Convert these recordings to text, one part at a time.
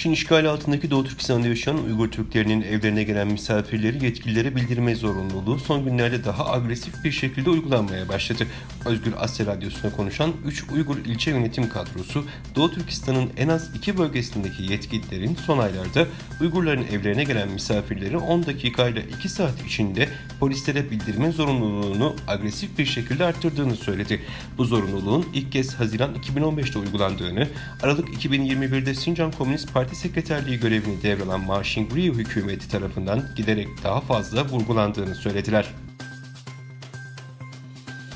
Çin işgali altındaki Doğu Türkistan'da yaşayan Uygur Türklerinin evlerine gelen misafirleri yetkililere bildirme zorunluluğu son günlerde daha agresif bir şekilde uygulanmaya başladı. Özgür Asya Radyosu'na konuşan 3 Uygur ilçe yönetim kadrosu Doğu Türkistan'ın en az iki bölgesindeki yetkililerin son aylarda Uygurların evlerine gelen misafirleri 10 dakika ile 2 saat içinde polislere bildirme zorunluluğunu agresif bir şekilde arttırdığını söyledi. Bu zorunluluğun ilk kez Haziran 2015'te uygulandığını, Aralık 2021'de Sincan Komünist Parti Sekreterliği görevini devralan Ma Xingriu hükümeti tarafından giderek daha fazla vurgulandığını söylediler.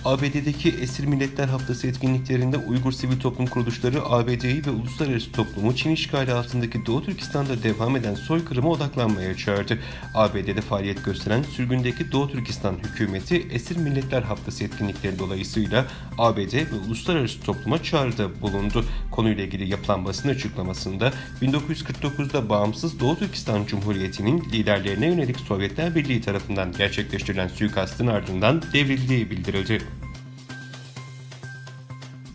ABD'deki Esir Milletler Haftası etkinliklerinde Uygur sivil toplum kuruluşları ABD'yi ve uluslararası toplumu Çin işgali altındaki Doğu Türkistan'da devam eden soykırıma odaklanmaya çağırdı. ABD'de faaliyet gösteren sürgündeki Doğu Türkistan hükümeti Esir Milletler Haftası etkinlikleri dolayısıyla ABD ve uluslararası topluma çağrıda bulundu. Konuyla ilgili yapılan basın açıklamasında 1949'da bağımsız Doğu Türkistan Cumhuriyeti'nin liderlerine yönelik Sovyetler Birliği tarafından gerçekleştirilen suikastın ardından devrildiği bildirildi.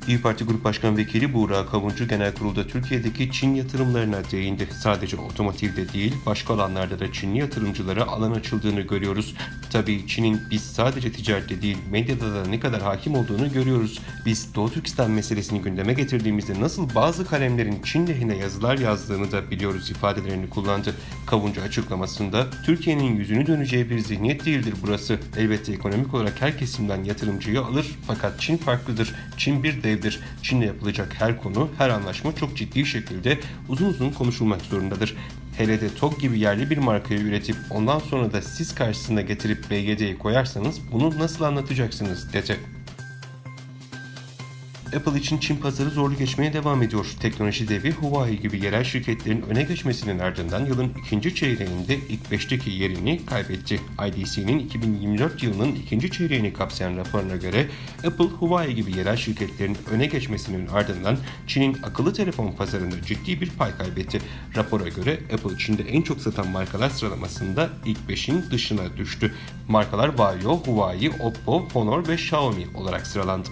İyi Parti Grup Başkan Vekili Buğra Kavuncu Genel Kurul'da Türkiye'deki Çin yatırımlarına değindi. Sadece otomotivde değil, başka alanlarda da Çinli yatırımcılara alan açıldığını görüyoruz. Tabii Çin'in biz sadece ticarette değil, medyada da ne kadar hakim olduğunu görüyoruz. Biz Doğu Türkistan meselesini gündeme getirdiğimizde nasıl bazı kalemlerin Çin lehine yazılar yazdığını da biliyoruz ifadelerini kullandı. Kavuncu açıklamasında Türkiye'nin yüzünü döneceği bir zihniyet değildir burası. Elbette ekonomik olarak her kesimden yatırımcıyı alır fakat Çin farklıdır. Çin bir devdir. Çin'le yapılacak her konu, her anlaşma çok ciddi şekilde uzun uzun konuşulmak zorundadır. Hele de TOG gibi yerli bir markayı üretip ondan sonra da siz karşısına getirip BGD'yi koyarsanız bunu nasıl anlatacaksınız dedi. Apple için Çin pazarı zorlu geçmeye devam ediyor. Teknoloji devi Huawei gibi yerel şirketlerin öne geçmesinin ardından yılın ikinci çeyreğinde ilk 5'teki yerini kaybetti. IDC'nin 2024 yılının ikinci çeyreğini kapsayan raporuna göre Apple, Huawei gibi yerel şirketlerin öne geçmesinin ardından Çin'in akıllı telefon pazarında ciddi bir pay kaybetti. Rapora göre Apple Çin'de en çok satan markalar sıralamasında ilk 5'in dışına düştü. Markalar Vario, Huawei, Oppo, Honor ve Xiaomi olarak sıralandı.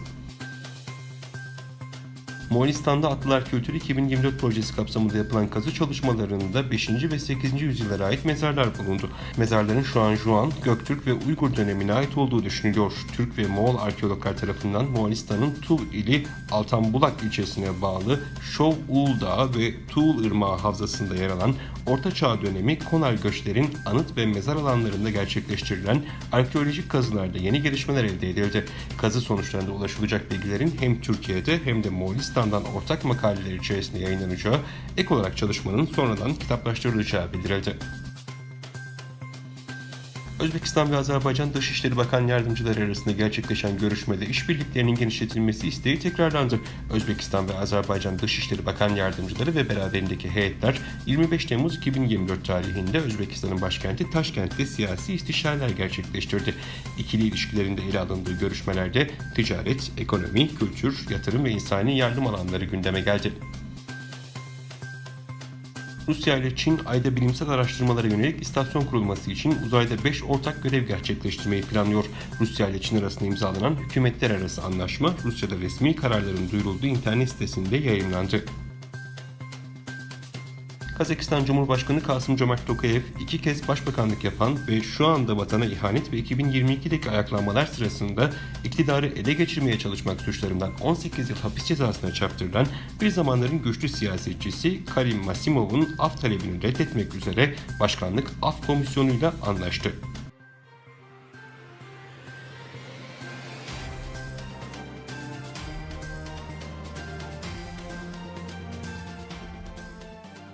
Moğolistan'da Atlılar Kültürü 2024 projesi kapsamında yapılan kazı çalışmalarında 5. ve 8. yüzyıllara ait mezarlar bulundu. Mezarların şu an Juan, Göktürk ve Uygur dönemine ait olduğu düşünülüyor. Türk ve Moğol arkeologlar tarafından Moğolistan'ın Tuv ili Altanbulak ilçesine bağlı Şov Uğul Dağı ve Tuğul Irmağı havzasında yer alan Orta Çağ dönemi Konar göçlerin anıt ve mezar alanlarında gerçekleştirilen arkeolojik kazılarda yeni gelişmeler elde edildi. Kazı sonuçlarında ulaşılacak bilgilerin hem Türkiye'de hem de Moğolistan'dan ortak makaleler içerisinde yayınlanacağı, ek olarak çalışmanın sonradan kitaplaştırılacağı bildirildi. Özbekistan ve Azerbaycan Dışişleri Bakan Yardımcıları arasında gerçekleşen görüşmede işbirliklerinin genişletilmesi isteği tekrarlandı. Özbekistan ve Azerbaycan Dışişleri Bakan Yardımcıları ve beraberindeki heyetler 25 Temmuz 2024 tarihinde Özbekistan'ın başkenti Taşkent'te siyasi istişareler gerçekleştirdi. İkili ilişkilerinde ele alındığı görüşmelerde ticaret, ekonomi, kültür, yatırım ve insani yardım alanları gündeme geldi. Rusya ile Çin ayda bilimsel araştırmalara yönelik istasyon kurulması için uzayda 5 ortak görev gerçekleştirmeyi planlıyor. Rusya ile Çin arasında imzalanan hükümetler arası anlaşma Rusya'da resmi kararların duyurulduğu internet sitesinde yayınlandı. Kazakistan Cumhurbaşkanı Kasım Cömert Tokayev iki kez başbakanlık yapan ve şu anda vatana ihanet ve 2022'deki ayaklanmalar sırasında iktidarı ele geçirmeye çalışmak suçlarından 18 yıl hapis cezasına çarptırılan bir zamanların güçlü siyasetçisi Karim Masimov'un af talebini reddetmek üzere başkanlık af komisyonuyla anlaştı.